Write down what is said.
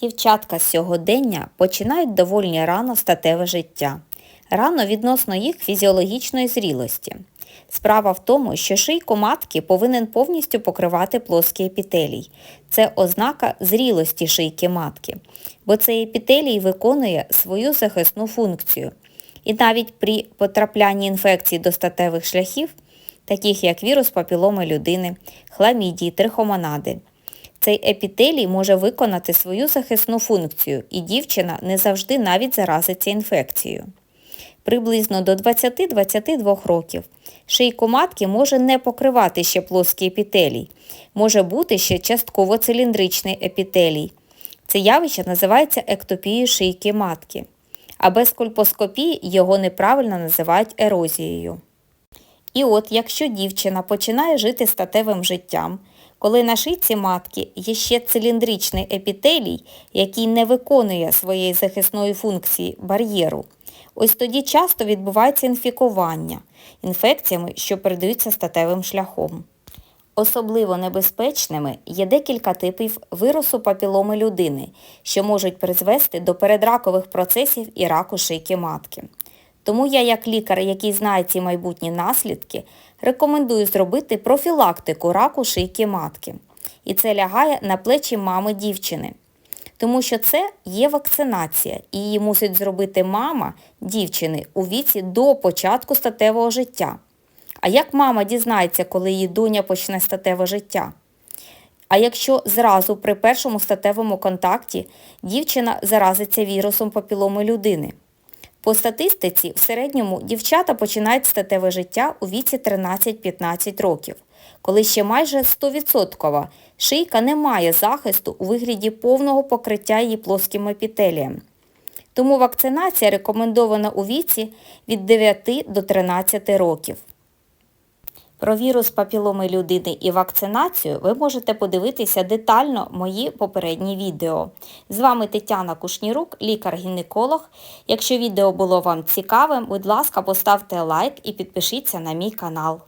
Дівчатка з сьогодення починають доволі рано статеве життя. Рано відносно їх фізіологічної зрілості. Справа в тому, що шийку матки повинен повністю покривати плоский епітелій. Це ознака зрілості шийки матки, бо цей епітелій виконує свою захисну функцію. І навіть при потраплянні інфекцій до статевих шляхів, таких як вірус папіломи людини, хламідії, трихомонади, цей епітелій може виконати свою захисну функцію, і дівчина не завжди навіть заразиться інфекцією. Приблизно до 20-22 років шийку матки може не покривати ще плоский епітелій, може бути ще частково циліндричний епітелій. Це явище називається ектопією шийки матки, а без кольпоскопії його неправильно називають ерозією. І от якщо дівчина починає жити статевим життям, коли на шийці матки є ще циліндричний епітелій, який не виконує своєї захисної функції бар'єру, ось тоді часто відбувається інфікування інфекціями, що передаються статевим шляхом. Особливо небезпечними є декілька типів вирусу папіломи людини, що можуть призвести до передракових процесів і раку шийки матки. Тому я, як лікар, який знає ці майбутні наслідки, рекомендую зробити профілактику раку шийки матки. І це лягає на плечі мами дівчини. Тому що це є вакцинація, і її мусить зробити мама дівчини у віці до початку статевого життя. А як мама дізнається, коли її доня почне статеве життя? А якщо зразу при першому статевому контакті дівчина заразиться вірусом папіломи людини? По статистиці, в середньому дівчата починають статеве життя у віці 13-15 років, коли ще майже 100% шийка не має захисту у вигляді повного покриття її плоским епітелієм. Тому вакцинація рекомендована у віці від 9 до 13 років. Про вірус папіломи людини і вакцинацію ви можете подивитися детально мої попередні відео. З вами Тетяна Кушнірук, лікар-гінеколог. Якщо відео було вам цікавим, будь ласка, поставте лайк і підпишіться на мій канал.